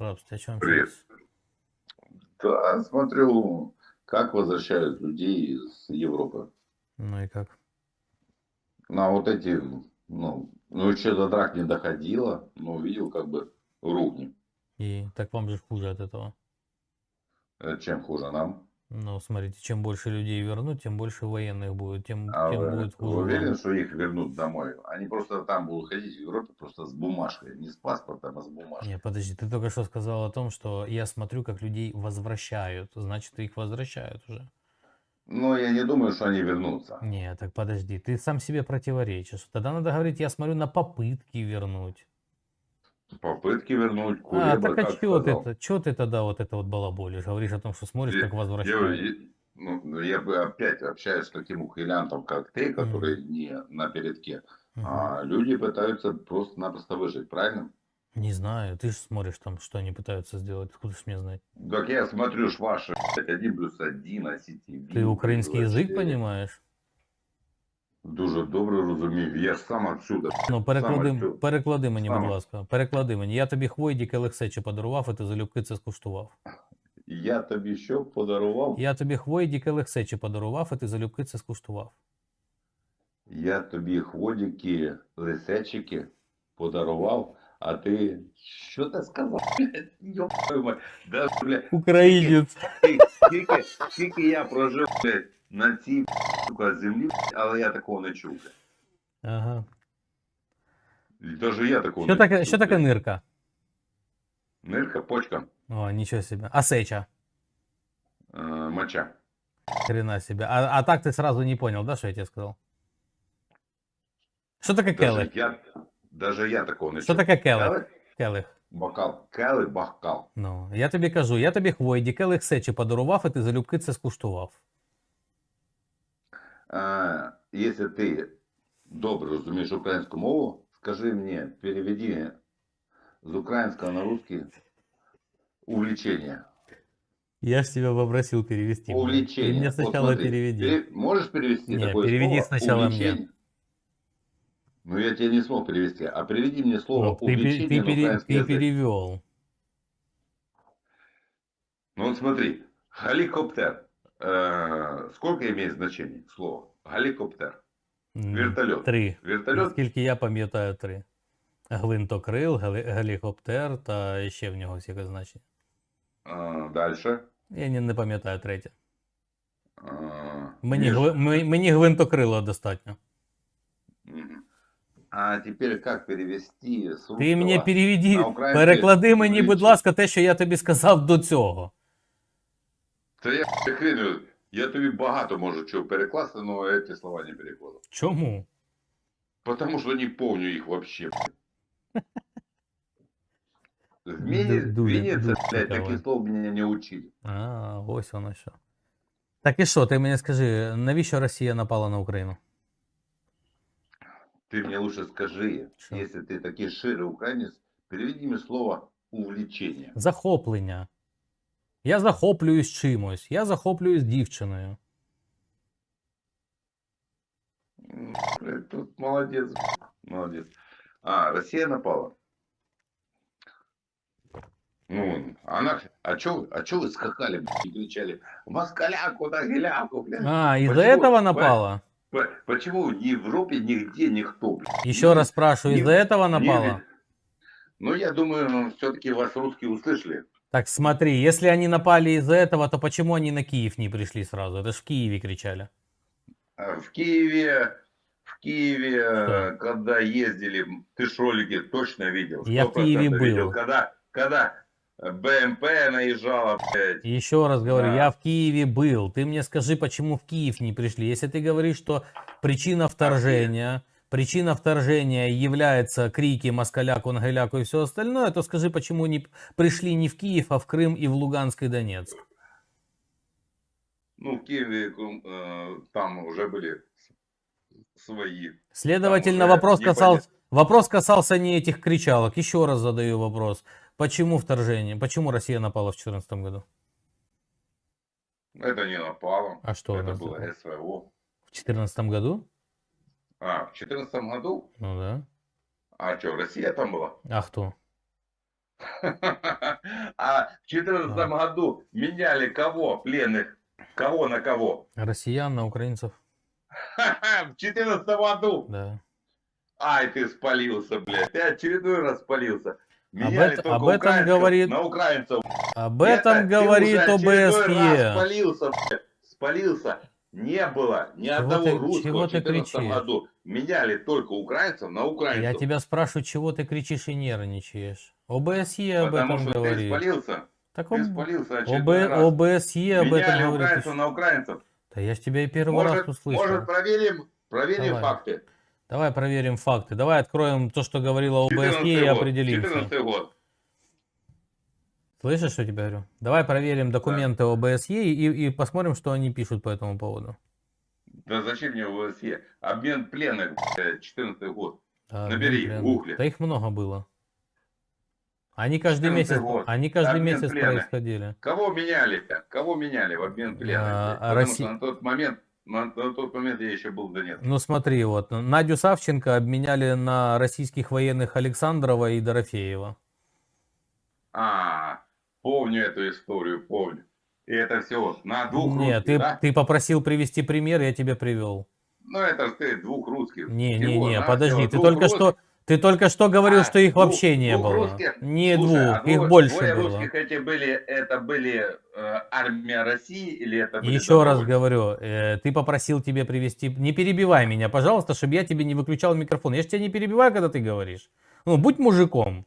Здравствуйте, о чем Привет. Да, смотрю, как возвращают людей из Европы. Ну и как? На вот эти, ну, ну еще до драк не доходило, но увидел как бы руки. И так вам же хуже от этого. Э, Чем хуже нам? Ну, смотрите, чем больше людей вернуть, тем больше военных будет, тем, А тем вы, будет вы хуже уверены, вам. что их вернут домой? Они просто там будут ходить в Европе просто с бумажкой, не с паспортом, а с бумажкой. Не, подожди, ты только что сказал о том, что я смотрю, как людей возвращают. Значит, их возвращают уже. Но я не думаю, что они вернутся. Не, так подожди, ты сам себе противоречишь. Тогда надо говорить, я смотрю на попытки вернуть. Попытки вернуть А, Кулеба, так а чё ты, это, чё ты тогда вот это вот балаболишь? Говоришь о том, что смотришь, Я, как возвращают. я- ну, я бы опять общаюсь с таким ухилянтом, как ты, который не на передке. Мгм. А люди пытаются просто-напросто выжить, правильно? Не знаю, ты же смотришь там, что они пытаются сделать. Откуда ж мне знать? Так я смотрю ж ваши, блядь, один плюс один, а сетеві. Ты украинский язык понимаешь? Дуже добре розумію. Я ж сам отсюда. Ну, переклади, переклади мені, будь ласка. Переклади мені. Я тобі хвойдік Елексечі подарував, і ти залюбки це скуштував. Я тобі що подарував? Я тобі хвойдік Елексечі подарував, і ти залюбки це скуштував. Я тобі хводики, лисечики подарував, а ти що ти сказав? Да, бля, Українець. скільки, скільки, скільки я прожив на цій сука, землі, але я такого не чув. Ага. Даже я такого Що не таке, чув. що таке нирка? Нирка, почка, О, нічого собі. А сеча? е, моча. Хрена себе. А, а так ты сразу не понял, да, что я тебе сказал? Что таке Даже келих? я, даже я такого не Що чув. таке келих? Келих? Келих. Бокал. Келих, бокал. Ну, я тобі кажу, я тобі хвойді келих сечі подарував, і ти залюбки це скуштував. А, если ты добре розумієш українську мову, скажи мені, переведи з українського на русский увлечение. Я ж тебя попросил перевести. мне. Увлечение. Ты мне Вот сначала смотри, переведи. пере- Можешь перевести Не, такое переведи слово? сначала мне. Увлечение? Ну, я тебе не смог перевести. А переведи мне слово Ну, ты, пе- увлечение ты на пере- украинский ты язык. перевел. Ну, вот смотри. Геликоптер. Э, сколько имеет значение слово? Геликоптер. М, Вертольот. Три. Вертолет? Наскільки я пам'ятаю, три. Гвинтокрил, гелі- гелікоптер та ще в нього якесь значення. А, дальше. Я не, не пам'ятаю третє. А, Мені, між- мені гвинтокрила достатньо. А теперь как перевести с Ти мені переведи, на переклади мені, будь ласка, те, що я тобі сказав до цього. Та я хреню, я тобі багато можу чого перекласти, але ці слова не перекладу. Чому? Потому что не помню их вообще. В Вене- Ду- в дуже- Венеции, дуже блядь, цікаво. таких слов меня не учили. А, ось воно що. Так і що, ти мені скажи, навіщо Росія напала на Україну? Ты мне лучше скажи, Что? если ты такой ширый украинец, переведи мне слово увлечение. Захоплення. Я захоплююсь чимось, я захоплююсь дівчиною. Тут молодец, молодец. А, Россия напала. Ну, она, а чё, а чё вы скакали, блядь, и кричали, москаляку, да, геляку, блядь. А, из-за этого напала? по- Почему в Европе нигде никто, блядь? Еще раз спрашиваю, из-за этого напала? Ну, я думаю, все-таки вас русские услышали. Так смотри, если они напали из-за этого, то почему они на Киев не пришли сразу? Это ж в Киеве кричали. А В Киеве, в Киеве, Что? когда ездили, ты ж ролики точно видел. Я в Киеве 100% видел, был. Когда, когда БМП наезжала, блядь. Еще раз говорю, Да. я в Киеве был. Ты мне скажи, почему в Киев не пришли? Если ты говоришь, что причина вторжения, причина вторжения является крики москаляку, нагеляку и все остальное, то скажи, почему не пришли не в Киев, а в Крым и в Луганск и Донецк? Ну, в Киеве э, там уже были свои. Следовательно, вопрос касался, вопрос касался не этих кричалок. Еще раз задаю вопрос. Почему вторжение? Почему Россия напала в 2014 году? Это не напало. А что это было такое? СВО. В 2014 году? А, в 2014 году? Ну да. А что, Россия там была? А кто? А в четырнадцатом году меняли кого пленных? Кого на кого? Россиян на украинцев, В четырнадцатом году. да. Ай, ты спалился, блядь. Ты очередной раз спалился. Меняли эт- только об этом говорит- на украинцев. Об этом Это говорит очередной раз ОБСЕ. Спалился, блядь. Спалился. Не было ни Чего одного ты- русского чего в ты 14 кричишь? году. Меняли только украинцев на украинцев. Я тебя спрашиваю, чего ты кричишь и нервничаешь? ОБСЕ об Потому этом что ты говорит. спалился. Так Ты об... спалился ОБ... раз. ОБСЕ об этом Меняли говорит. украинцев на украинцев. Да я ж тебя и первый раз Может, услышал. может проверим, проверим Давай. факты. Давай проверим факты. Давай откроем то, что говорила ОБСЕ 14 и определимся. 14 год. Слышишь, что я тебе говорю? Давай проверим документы ОБСЕ и, и посмотрим, что они пишут по этому поводу. Да зачем мне ОСЕ? Обмен пленных, блядь, 14 год. Да, Набери, блин, гугли. Да их много было. Они каждый 14 месяц, год. они каждый Обмен месяц пленных. происходили. Кого меняли? Кого меняли в обмен пленных? А, блядь? а Потому Росси- что на тот момент, на, на тот момент я еще был в Донецке. Ну смотри, вот Надю Савченко обменяли на российских военных Александрова и Дорофеева. А, помню эту историю, помню. И это все на двух Нет, русских, ты, да? ты попросил привести пример, я тебе привел. Ну это ж ты двух русских. Не, не, Всего не, подожди, ты только русских. что, ты только что говорил, А, что их двух- вообще не двух было. русских? Не Слушай, двух, а их двое- больше двое было. русских эти были, это были э, армия России или это были Еще раз добровольцы? говорю, э, ты попросил тебе привести. Не перебивай меня, пожалуйста, чтобы я тебе не выключал микрофон. Я же тебя не перебиваю, когда ты говоришь. Ну, будь мужиком.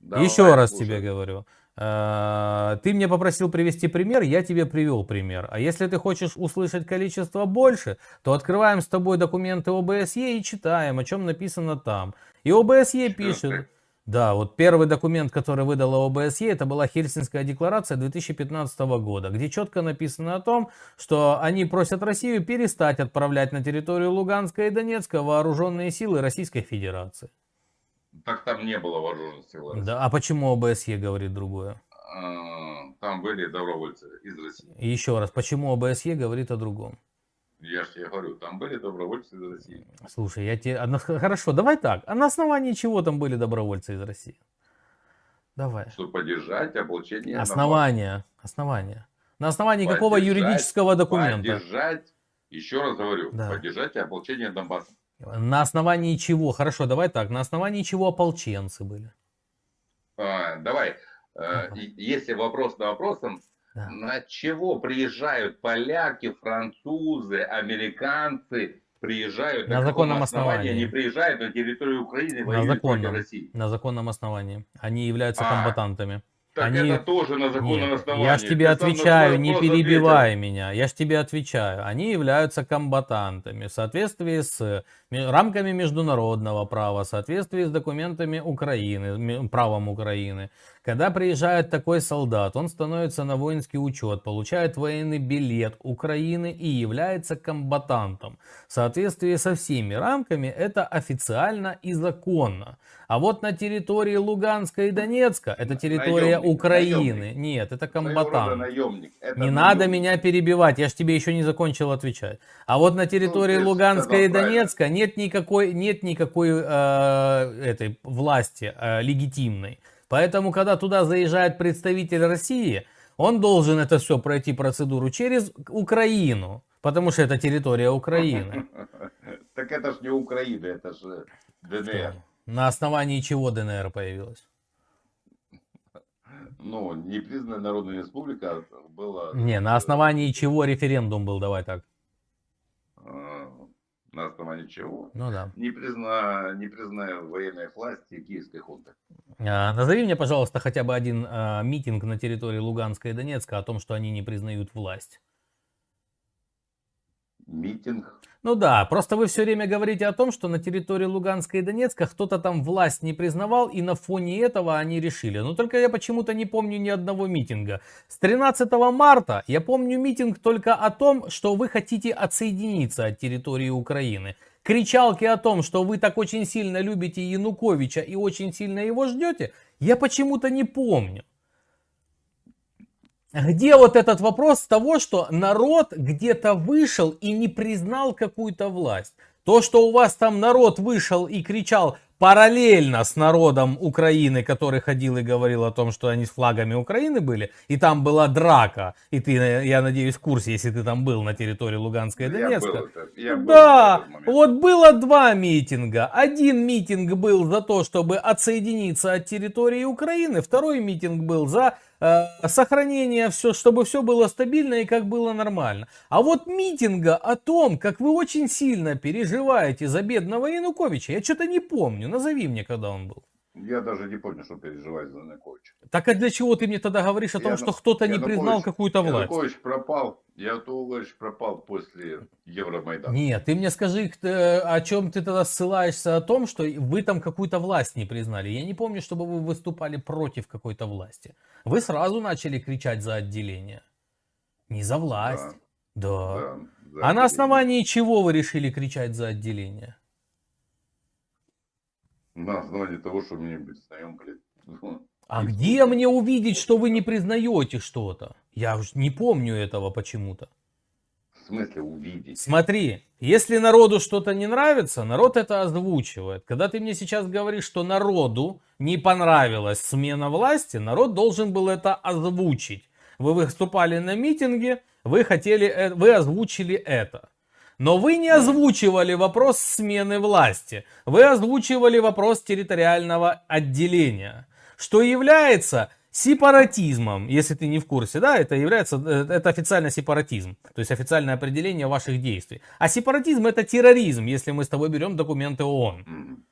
Давай, Еще раз слушай. тебе говорю. Э, Ты мне попросил привести пример, я тебе привел пример. А если ты хочешь услышать количество больше, то открываем с тобой документы ОБСЕ и читаем, о чем написано там. И ОБСЕ пишет, да, вот первый документ, который выдала ОБСЕ, это была Хельсинская декларация 2015 года, где четко написано о том, что они просят Россию перестать отправлять на территорию Луганска и Донецка вооруженные силы Российской Федерации. Так там не было вооруженных сил. России. Да, а почему ОБСЕ говорит другое? А, Там были добровольцы из России. Еще раз, почему ОБСЕ говорит о другом? Я же тебе говорю, там были добровольцы из России. Слушай, я тебе... Хорошо, давай так. А на основании чего там были добровольцы из России? Давай. Чтобы поддержать ополчение. на Основание. Основание. На основании Поддержать, какого юридического документа? Поддержать, еще раз говорю, Да. поддержать ополчение Донбасса. На основании чего? Хорошо, давай так. На основании чего ополченцы были? А, давай, э, Ага. если вопрос на вопросом, Да. на чего приезжают поляки, французы, американцы, приезжают, На каком законном основании. они приезжают на территорию Украины, На законном. России. На законном основании. Они являются А, комбатантами. Так Они- это тоже на законном Нет, основании. я ж тебе Ты отвечаю, не перебивай меня. Я ж тебе отвечаю. Они являются комбатантами в соответствии с рамками международного права, в соответствии с документами Украины, правом Украины. Когда приезжает такой солдат, он становится на воинский учет, получает военный билет Украины и является комбатантом. В соответствии со всеми рамками это официально и законно. А вот на территории Луганска и Донецка, это территория Наемник, Украины. наемник. Нет, это наемник. Это Не надо наемник. меня перебивать, я ж тебе еще не закончил отвечать. А вот на территории Ну, Луганска и правильно. Донецка нет никакой, нет никакой э, этой власти э, легитимной. Поэтому, когда туда заезжает представитель России, он должен это все пройти процедуру через Украину, потому что это территория Украины. Так это ж не Украина, это же ДНР. На основании чего ДНР появилась? Ну, непризнанная Народная Республика была... Не, на основании чего референдум был, давай так. э, На основании чего? Ну да. Не, призна... не призная военной власти киевской хунты. А, Назови мне, пожалуйста, хотя бы один а, митинг на территории Луганска и Донецка о том, что они не признают власть. Митинг. Ну да, просто вы все время говорите о том, что на территории Луганска и Донецка кто-то там власть не признавал, и на фоне этого они решили. Но только я почему-то не помню ни одного митинга. С 13 марта я помню митинг только о том, что вы хотите отсоединиться от территории Украины. Кричалки о том, что вы так очень сильно любите Януковича и очень сильно его ждете, я почему-то не помню. Где вот этот вопрос того, что народ где-то вышел и не признал какую-то власть? То, что у вас там народ вышел и кричал параллельно с народом Украины, который ходил и говорил о том, что они с флагами Украины были, и там была драка, и ты, я надеюсь, в курсе, если ты там был на территории Луганска и Я Донецка. был, это- я был Да, вот было два митинга. Один митинг был за то, чтобы отсоединиться от территории Украины, второй митинг был за сохранение, все, чтобы все было стабильно и как было нормально. А вот митинга о том, как вы очень сильно переживаете за бедного Януковича, я что-то не помню. Назови мне, когда он был. Я даже не помню, что переживать за Януковича. Так а для чего ты мне тогда говоришь о том, Яну- что кто-то не признал какую-то власть? Янукович пропал. Янукович пропал после Евромайдана. Нет, ты мне скажи, о чем ты тогда ссылаешься о том, что вы там какую-то власть не признали. Я не помню, чтобы вы выступали против какой-то власти. Вы сразу начали кричать за отделение. Не за власть. Да. Да, за А на основании чего вы решили кричать за отделение? На основании того, что мне признаем, блядь. А где мне увидеть, что вы не признаете что-то? Я уж не помню этого почему-то. В смысле увидеть? Смотри, если народу что-то не нравится, народ это озвучивает. Когда ты мне сейчас говоришь, что народу не понравилась смена власти, народ должен был это озвучить. Вы выступали на митинге, вы хотели, э, вы озвучили это. Но вы не озвучивали вопрос смены власти. Вы озвучивали вопрос территориального отделения, что является сепаратизмом, если ты не в курсе, да, это является, э, это официально сепаратизм, то есть официальное определение ваших действий. А сепаратизм это терроризм, если мы с тобой берем документы ООН.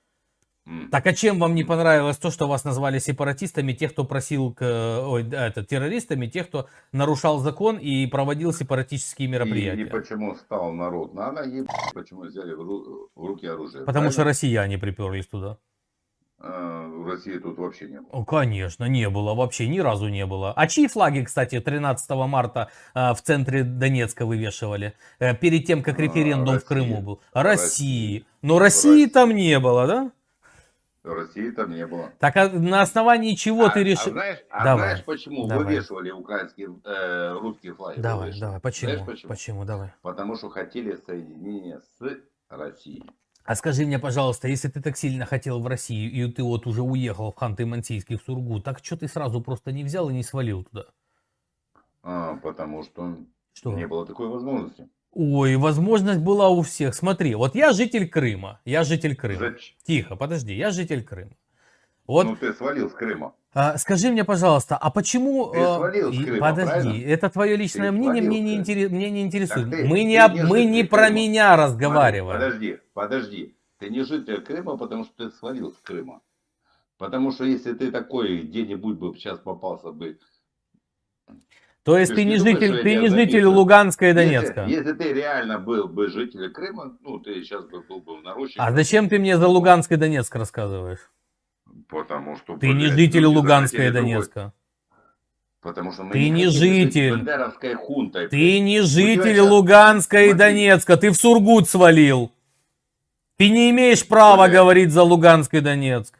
Так а чем вам не понравилось то, что вас назвали сепаратистами, тех, кто просил, к, ой, да, это, террористами, тех, кто нарушал закон и проводил сепаратические И, мероприятия? и почему стал народ? Надо ебать, почему взяли в, ру- в руки оружие. Потому что правильно? россияне приперлись туда. А, в России тут вообще не было. Конечно, не было, вообще ни разу не было. А чьи флаги, кстати, 13 марта а, в центре Донецка вывешивали? Э, перед тем, как А, референдум в. Крыму был. России. России. Но России России. там не было, да? России там не было. Так а на основании чего а, ты а решил? знаешь, а Давай, знаешь, почему давай. вывешивали украинские, э, русские флаги? Давай, вывешивали? давай, почему? Знаешь почему? Почему, давай. Потому что хотели соединение с Россией. А скажи мне, пожалуйста, если ты так сильно хотел в Россию, и ты вот уже уехал в Ханты-Мансийский, в Сургут, так что ты сразу просто не взял и не свалил туда? А, потому что Что? не было такой возможности. Ой, возможность была у всех. Смотри, вот я житель Крыма. Я житель Крыма. Зач- Тихо, подожди, я житель Крыма. Вот, Ну ты свалил с Крыма. а, скажи мне, пожалуйста, а почему... Ты э, свалил с Крыма, подожди, правильно? это твое личное Ты мнение, мне не, с интере- мне не интересует. ты- мы ты не, об- не мы не про Крыма. меня разговариваем. Подожди, подожди. Ты не житель Крыма, потому что ты свалил с Крыма. Потому что если ты такой где-нибудь бы сейчас попался бы... То есть Ты не не житель, ты не житель? Луганска и Донецка. если ты реально был бы жителем Крыма, ну ты сейчас бы был бы в наручниках. А зачем ты мне за Луганск и Донецк рассказываешь? Потому что... Ты не житель Луганска и другой. Донецка. Потому что мы Ты не жить житель. хунтой. Ты не житель Луганска и. Донецка, ты в Сургут свалил. Ты не имеешь права Блядь. говорить за Луганск и Донецк.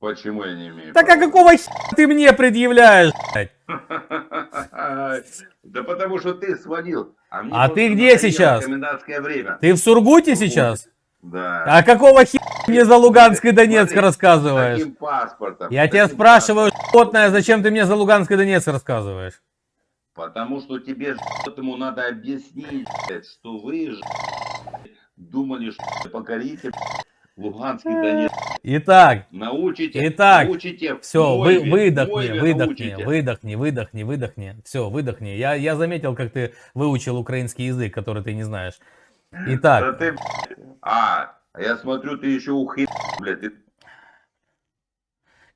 Почему я не имею Так а права? какого хера ты мне предъявляешь? блядь? Да потому что ты свалил. А, А ты где сейчас? Время. Ты в Сургуте сейчас? Да. А какого ты мне за Луганск и Донецк Смотри, рассказываешь? Таким паспортом. Я тебя спрашиваю, животное, зачем ты мне за Луганск и Донецк рассказываешь? Потому что тебе ему надо объяснить, что вы думали, что покорите Луганский Донецк. Итак, Научите, Итак, научите все, вы, мойве, выдохни, мойве выдохни, научите. выдохни, выдохни, выдохни. Все, выдохни. Я, я заметил, как ты выучил украинский язык, который ты не знаешь. Да Итак, ты, блядь, а, я смотрю, ты еще ухи, блядь, ты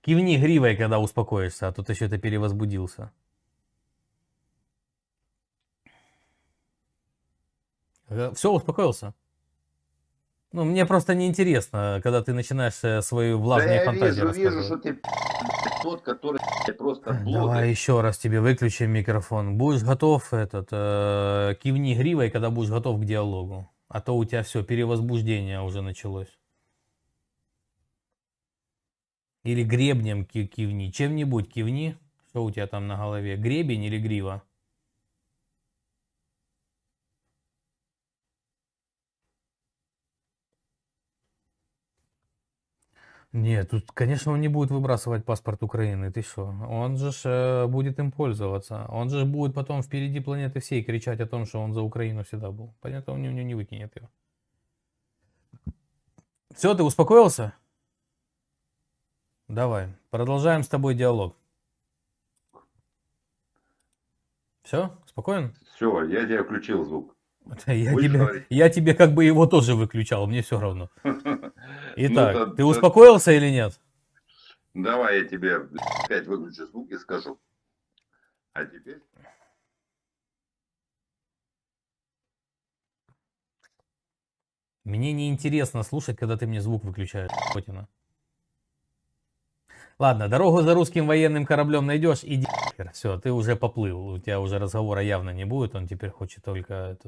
кивни гривой, когда успокоишься, а то ты что-то перевозбудился. Все, успокоился? Ну, мне просто неинтересно, когда ты начинаешь э, свои Да влажные я фантазии вижу, вижу, что ты тот, который просто Давай блогер. еще раз тебе выключим микрофон. Будешь готов этот, э, кивни гривой, когда будешь готов к диалогу. А то у тебя все, перевозбуждение уже началось. Или гребнем ки- кивни. Чем-нибудь кивни. Что у тебя там на голове? Гребень или грива? Нет, тут, конечно, он не будет выбрасывать паспорт Украины, ты что? Он же ж, э, будет им пользоваться. Он же ж будет потом впереди планеты всей кричать о том, что он за Украину всегда был. Понятно, он не, не, не выкинет его. Все, ты успокоился? Давай, продолжаем с тобой диалог. Все, спокоен? Все, я тебе включил звук. Я Будешь говорить? я тебе как бы его тоже выключал, мне все равно. Итак, Ну, да- ты да- успокоился или нет? Давай я тебе опять выключу звук и скажу. А теперь... Мне не интересно слушать, когда ты мне звук выключаешь, Путина. Ладно, дорогу за русским военным кораблем найдешь, иди. Все, ты уже поплыл, у тебя уже разговора явно не будет, он теперь хочет только